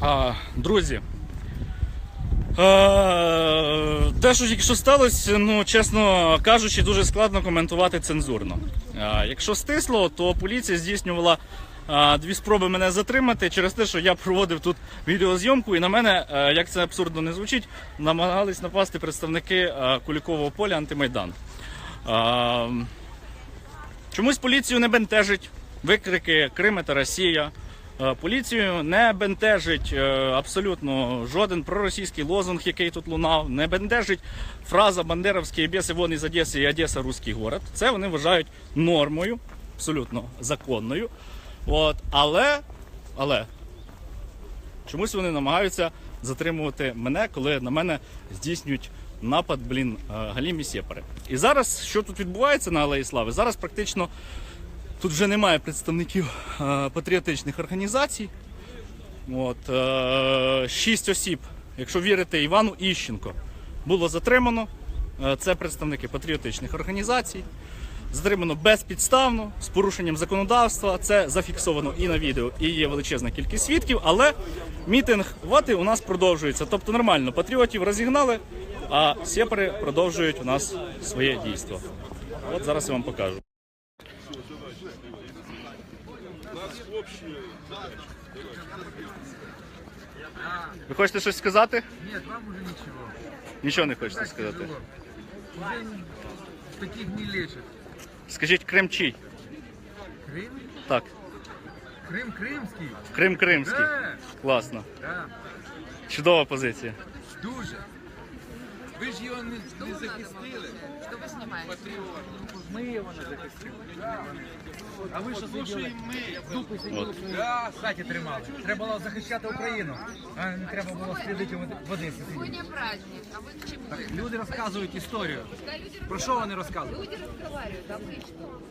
А, друзі. Е, те, що тільки сталося, ну, чесно кажучи, дуже складно коментувати цензурно. Е, якщо стисло, то поліція здійснювала е, дві спроби мене затримати через те, що я проводив тут відеозйомку, і на мене, е, як це абсурдно не звучить, намагались напасти представники е, Кулікового поля антимайдан. Е, Чомусь поліцію не бентежить викрики Крим та Росія. Е, Поліцію не бентежить е, абсолютно жоден проросійський лозунг, який тут лунав, не бентежить фраза Бандеровські біси вон із Одеси і Одеса русський город. Це вони вважають нормою, абсолютно законною. От, але, але чомусь вони намагаються затримувати мене, коли на мене здійснюють напад, блін, е, галімі сєпари. І зараз, що тут відбувається на Алеї Слави? Зараз практично тут вже немає представників е, патріотичних організацій. От, е, шість осіб, якщо вірити Івану Іщенко, було затримано. Е, Це представники патріотичних організацій. Затримано безпідставно, з порушенням законодавства. Це зафіксовано і на відео, і є величезна кількість свідків. Але мітинг вати у нас продовжується. Тобто нормально, патріотів розігнали, а сепари продовжують у нас своє дійство. От зараз я вам покажу. Ви хочете щось сказати? Нет, вам уже ничего. Нічого не хочете сказати. Тяжело. Уже таких не лечат. Скажіть Крим чий? Крым? Так, Крым крымский? Крим Кримський. Да, Класно. да. Чудова позиція. Дуже. Ви ж його не, не захистили. Что вы снимаете? Ми його не захистили. А ви що зробили? Дупи От. сиділи. Да, хаті тримали. Треба було захищати Україну, а не треба було слідити в Одесі сидіти. Сегодня праздник, а вы к чему? Люди розказують історію. Про що вони розказують? Люди разговаривают, а вы что?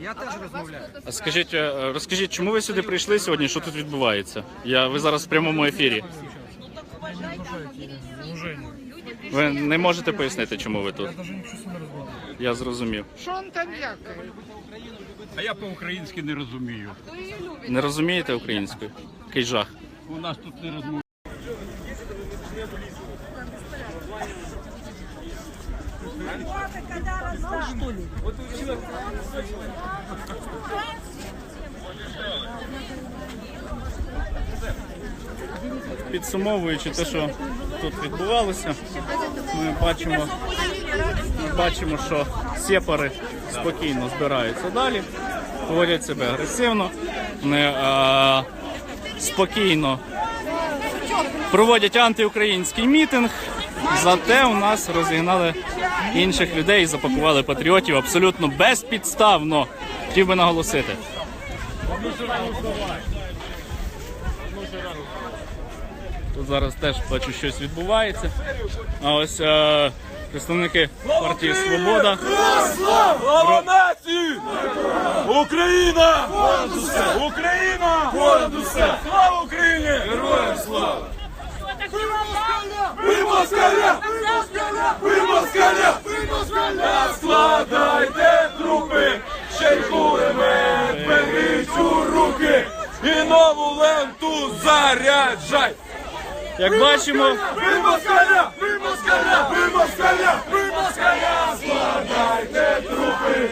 Я теж Вас розмовляю. кто-то А скажіть, е, розкажіть, чому ви сюди прийшли сьогодні? Що тут відбувається? Я ви зараз в прямому ефірі. Ви не можете пояснити, чому ви тут? Я зрозумів. Що він там А я по-українськи не розумію. Не розумієте українською? Який жах. У нас тут не розмовляють. Підсумовуючи те, що тут відбувалося, ми бачимо, бачимо, що сепари спокійно збираються далі, поводять себе агресивно, вони е, спокійно проводять антиукраїнський мітинг. Зате у нас розігнали інших людей і запакували патріотів абсолютно безпідставно. Хотів би наголосити. Тут зараз теж бачу, щось відбувається. А ось е, представники партії Свобода. Слава нації! Україна! Україна! Слава Україні! Героям слава! Ви москаля! Ви москаля! Ви москаля! Складайте трупи! Ще й кулемет беріть у руки! І нову ленту заряджай! Як бачимо, Ви москаля! Ви москаля! Ви москаля! Ви москаля! Складайте трупи!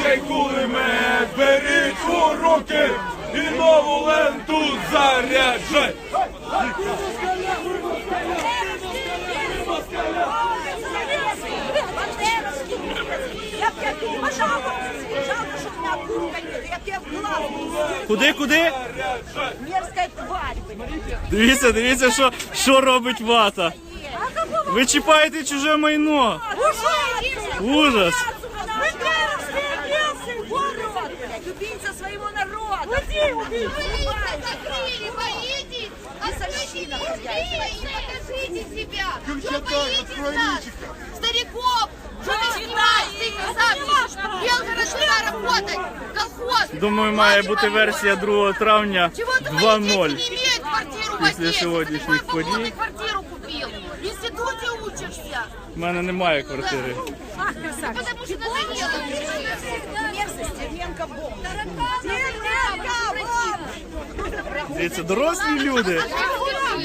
Ще й кулемет беріть у руки! І нову ленту заряджай! Пожалуйста, жалко, что у меня куртка нет, я в глаз куди, куди? мерзкая тварь. Дивіться, дивіться, що, що робить вата. Ви чіпаєте чуже майно. Ужас. Бандеровские бесы, ворот, блядь, убийца своего народа. Уйди, убийца. Закрыли, боитесь? Откройте, покажите себя. Что боитесь нас? Думаю, має бути версія 2 травня Чего ты мои 2.0. дети не имеют квартиру в Після Одессе? сьогоднішніх Ты на подій. квартиру купил. В институте учишься. У мене немає квартири. Потому что надоело учиться. Мерзость, Терненко бомб. Тараканы, Терненко бомб. Дивіться, дорослі люди.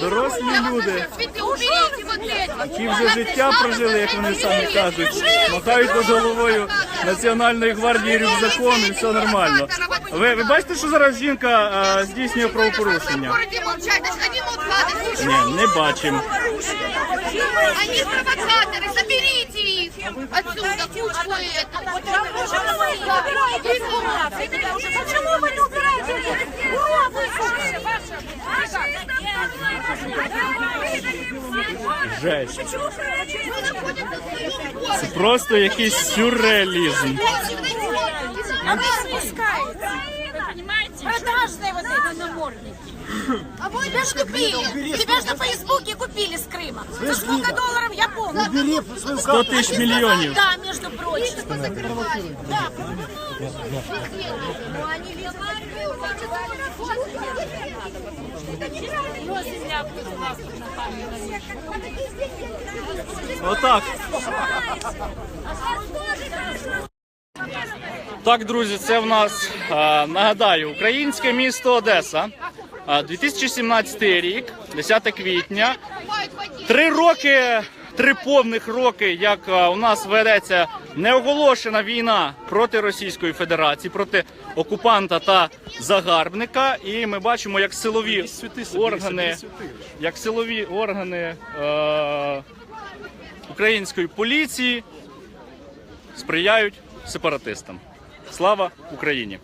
Дорослі люди. Цветы уберите вот эти. Які вже життя прожили, як вони самі кажуть. Махають над головою Національної гвардії рюкзаком і все нормально. Ви, ви бачите, що зараз жінка а, здійснює В правопорушення? городе молчать, значит, они молчат. Ні, не бачимо. Они провокаторы, заберите их отсюда, кучку эту. Жесть. Почему Вы находитесь в своем городе. Це просто якийсь сюрреалізм. Она спускается. Продажные вот эти намордники. А вы Тебя ж купили. Тебя ж на Фейсбуке купили с Крыма. За сколько долларов, я помню. 100 тисяч мільйонів. Да, между прочим. Да. Отак. Так, друзі, це в нас е, нагадаю українське місто Одеса. Е, 2017 рік, 10 квітня. Три роки, три повних роки, як е, у нас ведеться неоголошена війна проти Російської Федерації, проти окупанта та загарбника. І ми бачимо, як силові органи, як силові органи е, української поліції сприяють сепаратистам. Слава Україні!